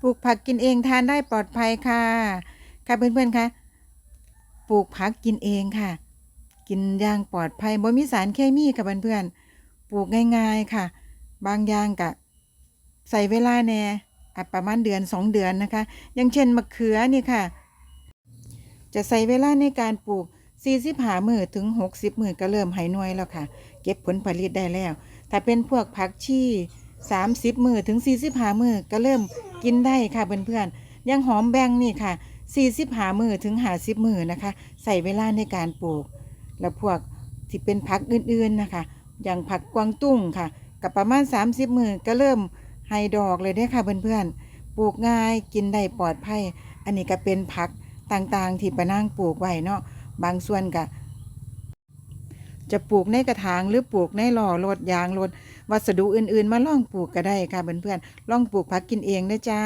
ปลูกผักกินเองทานได้ปลอดภัยค่ะ ค่ะเพื่อนๆคะปลูกผักกินเองค่ะ กินอย่างปลอดภัยบ่มีสารเคมีค่ะเพื่อนๆปลูกง่ายๆค่ะ บางอย่างกะใส่เวลาแน่อะประมาณเดือนสองเดือนนะคะ อย่างเช่นมะเขือนี่ค่ะ จะใส่เวลาในการปลูก45มือถึง 60มือก็เริ่มห้หน่วยแล้วค่ะ เก็บผลผลิตได้แล้ว ถ้าเป็นพวกผักชี 30 มือถึง 45 มือก็เริ่มกินได้ค่ะเพื่อนๆอยังหอมแบงนี่ค่ะ 45 มือถึง 50 มือนะคะ ใส่เวลาในการปลูก แล้วพวกที่เป็นผักอื่นๆนะคะ อย่างผักกวางตุ้งค่ะกับประมาณ 30 มือก็เริ่มให้ดอกเลยเด้ค่ะเพื่อนๆปลูกง่ายกินได้ปลอดภัย อันนี้ก็เป็นผักต่างๆ ที่ปะนางปลูกไว้เนาะบางส่วนก็ จะปลูกในกระถางหรือปลูกในหล่อรถยางรถวัสดุอื่นๆ มาลองปลูกก็ได้ค่ะเพื่อนๆลองปลูกผักกินเองนะจ้า